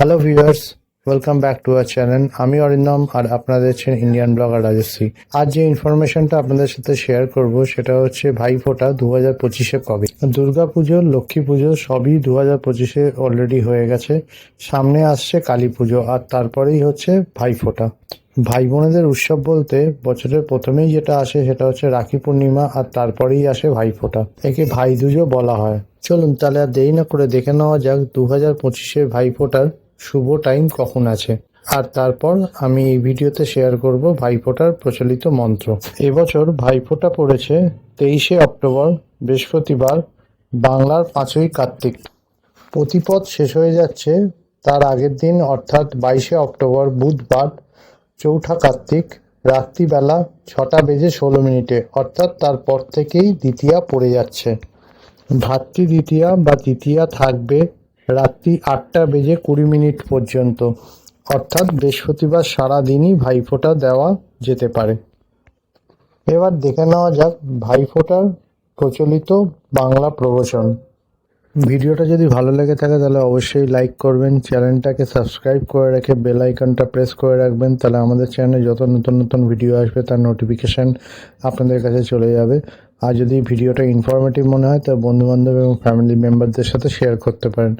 Hello viewers welcome back to our channel আমি অরিন্দম আর আপনারা দেখছেন ইন্ডিয়ান ব্লগার রাজশ্রী আজ যে ইনফরমেশনটা আপনাদের সাথে শেয়ার করব, সেটা হচ্ছে ভাই ফোঁটা দু হাজার পঁচিশে কবে? দুর্গা পুজো, লক্ষ্মী পুজো সবই দু হাজার পঁচিশে অলরেডি হয়ে গেছে। সামনে আসছে কালী পুজো আর তারপরেই হচ্ছে ভাই ফোঁটা। ভাই বোনেদের উৎসব বলতে বছরের প্রথমেই যেটা আসে সেটা হচ্ছে রাখি পূর্ণিমা আর তারপরেই আসে ভাই ফোঁটা। একে ভাই দুজো বলা হয়। চলুন তাহলে আর দেরি না করে দেখে নেওয়া যাক দু হাজার পঁচিশে ভাই ফোঁটার শুভ টাইম কখন আছে? আর তারপর আমি এই ভিডিওতে শেয়ার করব ভাইফোঁটার প্রচলিত মন্ত্র। এবছর ভাইফোঁটা পড়েছে তেইশে অক্টোবর, বৃহস্পতিবার, বাংলার পাঁচই কার্তিক। প্রতিপদ শেষ হয়ে যাচ্ছে তার আগের দিন, অর্থাৎ বাইশে অক্টোবর, বুধবার, চৌঠা কার্তিক, রাত্রিবেলা ছটা বেজে ষোলো মিনিটে, অর্থাৎ তারপর থেকেই দ্বিতীয়া পড়ে যাচ্ছে। ভাতৃ দ্বিতীয়া বা তৃতীয়া থাকবে রাত্রি আটটা বেজে কুড়ি মিনিট পর্যন্ত। অর্থাৎ বৃহস্পতিবার সারাদিনই ভাইফোঁটা দেওয়া যেতে পারে। এবার দেখে নেওয়া যাক ভাইফোঁটার প্রচলিত বাংলা প্রবচন। ভিডিওটা যদি ভালো লেগে থাকে তাহলে অবশ্যই লাইক করবেন, চ্যানেলটাকে সাবস্ক্রাইব করে রেখে বেল আইকনটা প্রেস করে রাখবেন, তাহলে আমাদের চ্যানেলে যত নতুন নতুন ভিডিও আসবে তার নোটিফিকেশান আপনাদের কাছে চলে যাবে। আর যদি ভিডিওটা ইনফরমেটিভ মনে হয়, তো বন্ধুবান্ধব এবং ফ্যামিলি মেম্বারদের সাথে শেয়ার করতে পারেন।